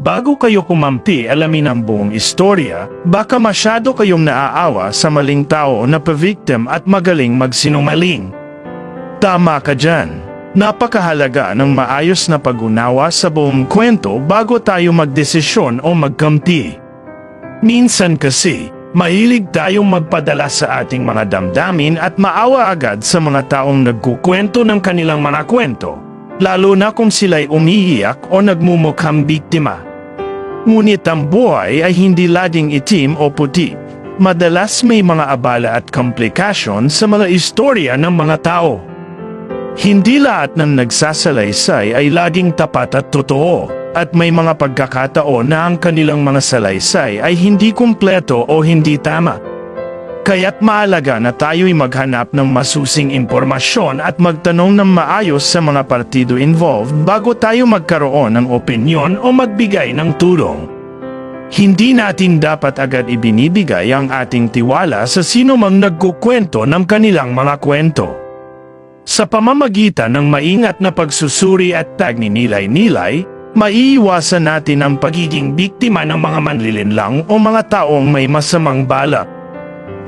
bago kayo kumampi alamin ang buong istorya, baka masyado kayong naaawa sa maling tao na pa-victim at magaling magsinungaling. Tama ka dyan. Napakahalaga ng maayos na pag-unawa sa buong kwento bago tayo magdesisyon o magkamti. Minsan kasi, mahilig tayong magpadala sa ating mga damdamin at maawa agad sa mga taong nagkukwento ng kanilang mga kwento, lalo na kung sila'y umiiyak o nagmumukhang biktima. Ngunit ang buhay ay hindi laging itim o puti. Madalas may mga abala at komplikasyon sa mga istorya ng mga tao. Hindi lahat ng nagsasalaysay ay laging tapat at totoo, at may mga pagkakataon na ang kanilang mga salaysay ay hindi kumpleto o hindi tama. Kaya't maalaga na tayo'y maghanap ng masusing impormasyon at magtanong ng maayos sa mga partido involved bago tayo magkaroon ng opinyon o magbigay ng tulong. Hindi natin dapat agad ibinibigay ang ating tiwala sa sino mang nagkukwento ng kanilang mga kwento. Sa pamamagitan ng maingat na pagsusuri at pagninilay-nilay, maiiwasan natin ang pagiging biktima ng mga manlilinlang o mga taong may masamang balak.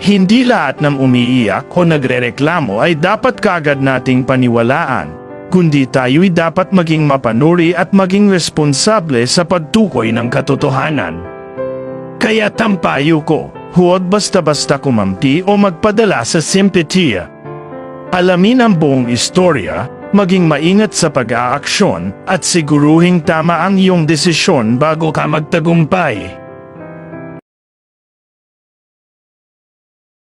Hindi lahat ng umiiyak o nagrereklamo ay dapat kagad nating paniwalaan, kundi tayo'y dapat maging mapanuri at maging responsable sa pagtukoy ng katotohanan. Kaya tampayo ko, huwag basta-basta kumampi o magpadala sa simpatiya. Alamin ang buong istorya, maging maingat sa pag-aaksyon at siguruhing tama ang iyong desisyon bago ka magtagumpay.